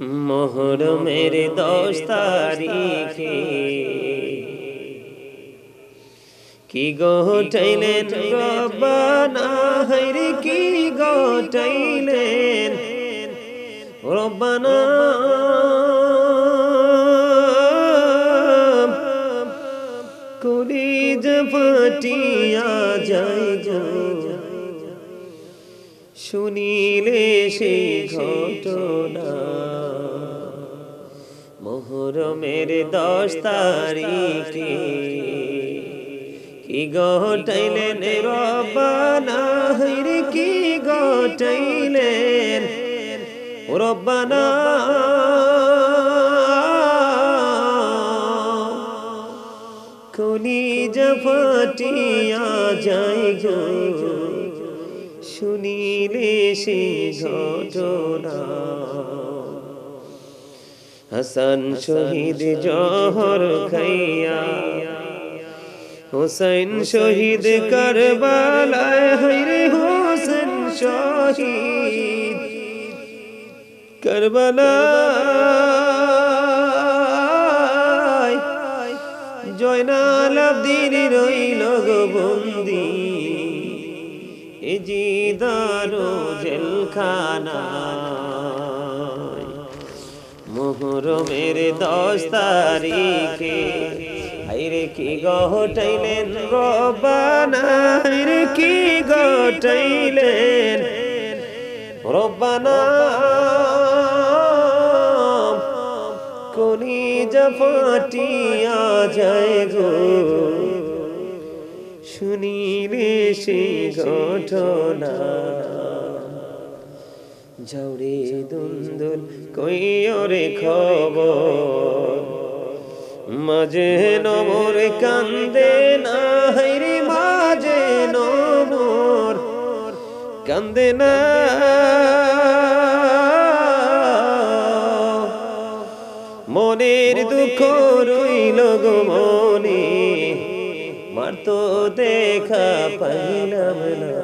মোহরমের দশ তারিখে। কি গোটাইলেন রব্বানা হাইরে? কি গোটাইলেন রব্বানা। শুনিলে সেই ঘটনা। মোহরমের দশ তারিখে কি গটাইলেন রব্বানা হইরে কি গটাইলেন রব্বানা? কলিজ ফাটিয়া যায় গো শুনিলে সে ঘটনা। হাসান শহীদ জহর খাইয়া। হোসেন শহীদ কারবালায় হইরে হোসেন শহীদ। কারবালায় জয়নাল আব্দিন রইল গো বন্দি। এ জিদারো জেলখানা মোহরমের দশ তারিখে হাইরে কি গহটাইলেন রব্বানা হাইরে কি গটাইলেন রব্বানা কলি ফাটিয়া যায় গো। শুনিলে সেই ঘটনা। ঝাউরে দুন্দুল কইরে খবর। মাঝে নমর কান্দে না হাইরে মাঝে নমর কান্দে না। মনের দুঃখ মার তো দেখা পাইলাম না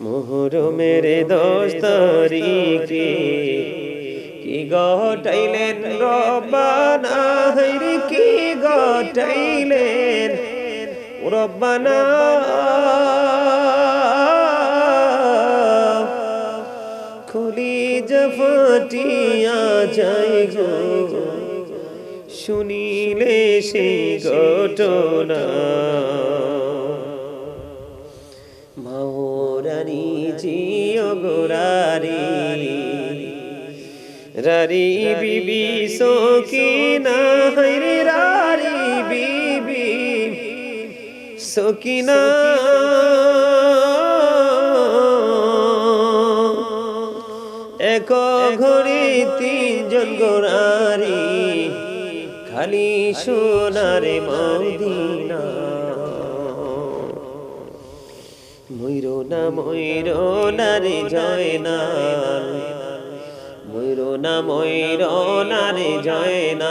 মোহরমের দশ তারিখে কি গটাইলেন রব্বানা হইরে কি গটাইলেন রব্বানা খুলি ফাটিয়া যায় গো শুনিলে সেই ঘটনা। মাওরানি জিও গোরারি রারি বিবি সকিনা হরে রারি বিবি সকিনা এক ঘরে তিনজন গোরারি খালি সোনারে মদিনা। ময়ূর না ময়ূর না জয় না ময়ূর না ময়ূর না জয় না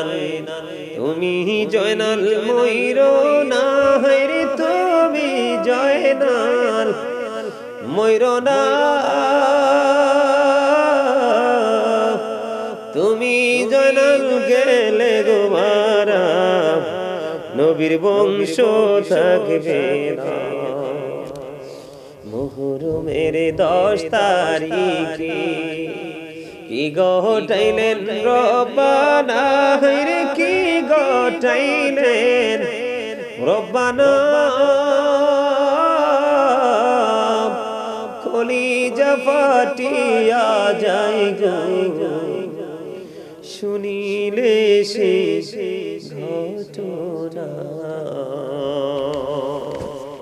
তুমি জয়নাল, ময়ূর না রে তুমি জয়নাল। ময়ূর না নবীর বংশ থাকবে না মোহরমের দশ তারিখে। কি গটাইলেন রব্বানা হইরে কি গটাইলেন রব্বানা। কলি ফাটিয়া যায় গো শুনিলে সে ঘটনা